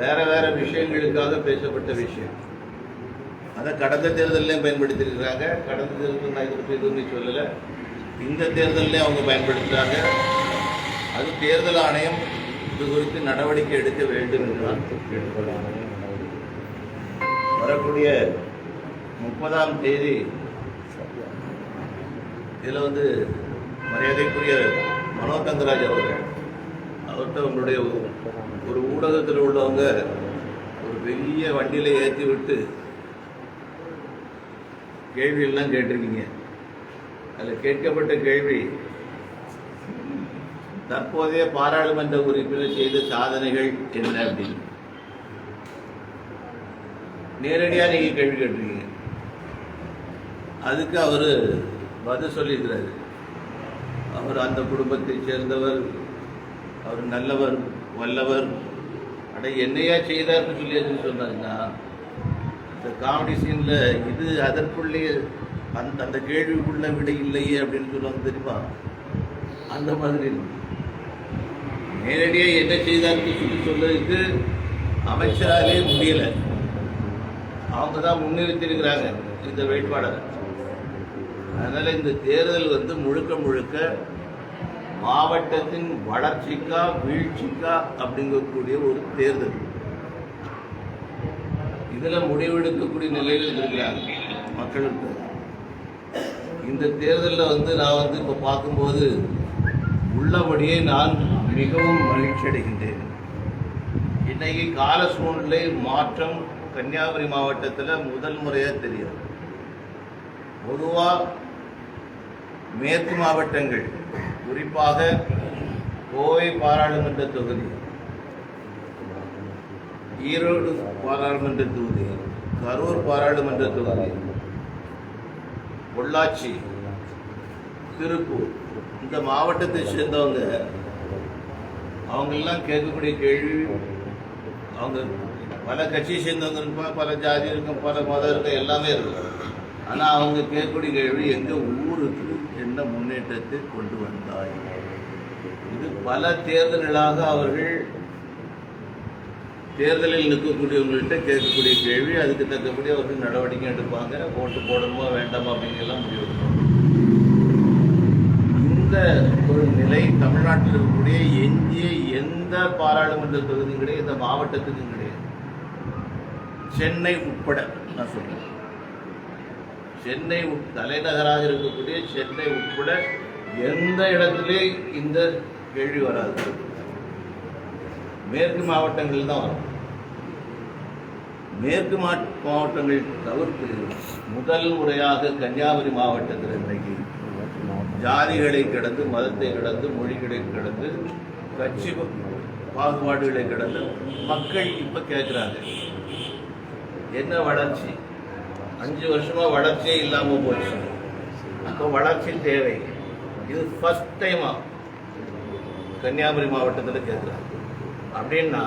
வேற வேற விஷயங்களுக்காக பேசப்பட்ட விஷயம். அதை கடந்த தேர்தலையும் பயன்படுத்தியிருக்கிறாங்க. கடந்த தேர்தல் நான் இதை பற்றி எதுவுமே சொல்லலை. இந்த தேர்தலையும் அவங்க பயன்படுத்துகிறாங்க அது தேர்தல் ஆணையம் இது குறித்து நடவடிக்கை எடுக்க வேண்டும் என்று நான் கேட்டுக்கொள்கிறேன். வரக்கூடிய முப்பதாம் தேதி இதில் வந்து மரியாதைக்குரிய மனோ தங்கராஜ் அவர்கள் அவர்கிட்ட உங்களுடைய ஒரு- ஊடகத்தில் உள்ளவங்க ஒரு பெரிய வண்டியில் ஏற்றி விட்டு கேள்வியெல்லாம் கேட்டிருக்கீங்க. அதில் கேட்கப்பட்ட கேள்வி தற்போதைய பாராளுமன்ற உறுப்பினர் செய்த சாதனைகள் என்ன அப்படின்னு. நேரடியாக நீங்கள் கேள்வி கேட்டிருக்கீங்க. அதுக்கு அவர் பதில் சொல்லியிருக்கிறாரு. அவர் அந்த குடும்பத்தைச் சேர்ந்தவர் அவர் நல்லவர் வல்லவர். அட என்னையா செய்தார்னு சொல்லி எதுவும் சொன்னாங்கன்னா இந்த காமெடி சீனில் இது அதற்குள்ளேயே அந்த அந்த கேள்விக்குள்ள விடை இல்லையே அப்படின்னு சொல்லுவாங்க தெரியுமா? அந்த மாதிரி. நேரடியாக என்ன செய்தார்னு சொல்லி சொல்றதுக்கு அமைச்சராலே முடியலை. அவங்க தான் முன்னிறுத்திருக்கிறாங்க இந்த வேட்பாளரை. அதனால் இந்த தேர்தல் வந்து முழுக்க முழுக்க மாவட்டத்தின் வளர்ச்சிக்கா வீழ்ச்சிக்கா அப்படிங்கக்கூடிய ஒரு தேர்தல். இதில் முடிவெடுக்கக்கூடிய நிலையில் இருக்கிறாங்க மக்களுக்கு. இந்த தேர்தலில் வந்து நான் வந்து இப்போ பார்க்கும்போது உள்ளபடியே நான் மிகவும் மகிழ்ச்சி அடைகின்றேன். இன்னைக்கு கால சூழ்நிலை மாற்றம் கன்னியாகுமரி மாவட்டத்தில் முதல் முறையாக தெரியும். பொதுவாக மேற்கு மாவட்டங்கள் குறிப்பாக கோவை பாராளுமன்ற தொகுதி ஈரோடு பாராளுமன்ற தொகுதி கரூர் பாராளுமன்ற தொகுதி பொள்ளாச்சி திருப்பூர் இந்த மாவட்டத்தை சேர்ந்தவங்க அவங்கெல்லாம் கேட்கக்கூடிய கேள்வி அவங்க பல கட்சியை சேர்ந்தவங்க இருப்பாங்க பல ஜாதி இருக்கும் பல மதம் இருக்கும் எல்லாமே இருக்கும். ஆனால் அவங்க கேட்கக்கூடிய கேள்வி எங்கள் ஊருக்கு என்ன முன்னேற்றத்தை கொண்டு வந்தாய்? இது பல தேர்தல்களாக அவர்கள் தேர்தலில் நிற்கக்கூடியவங்கள்ட்ட கேட்கக்கூடிய கேள்வி அதுக்கு தக்கபடி அவர்கள் நடவடிக்கை எடுப்பாங்க ஓட்டு போடணுமா வேண்டாமா அப்படிங்கெல்லாம் முடிவு இந்த ஒரு நிலை தமிழ்நாட்டில் இருக்கக்கூடிய எஞ்சிய எந்த பாராளுமன்ற தொகுதியும் கிடையாது இந்த மாவட்டத்துக்கும் கிடையாது. சென்னை உட்பட நான் சொல்கிறேன் சென்னை உட்- தலைநகராக இருக்கக்கூடிய சென்னை உட்பட எந்த இடத்துலையும் இந்த கேள்வி வராது. மேற்கு மாவட்டங்கள் தான் வரும். மேற்கு மா- மாவட்டங்கள் தவிர்த்து முதல் முறையாக கன்னியாகுமரி மாவட்டத்தில் இன்றைக்கு ஜாதிகளை கடந்து மதத்தை கடந்து மொழிகளை கடந்து கட்சி பாகுபாடுகளை கடந்து மக்கள் இப்போ கேட்குறாங்க என்ன வளர்ச்சி? அஞ்சு வருஷமாக வளர்ச்சியே இல்லாமல் போச்சு. அப்போ வளர்ச்சி தேவை. இது ஃபஸ்ட் டைமாக கன்னியாகுமரி மாவட்டத்தில் கேட்குறாங்க அப்படின்னா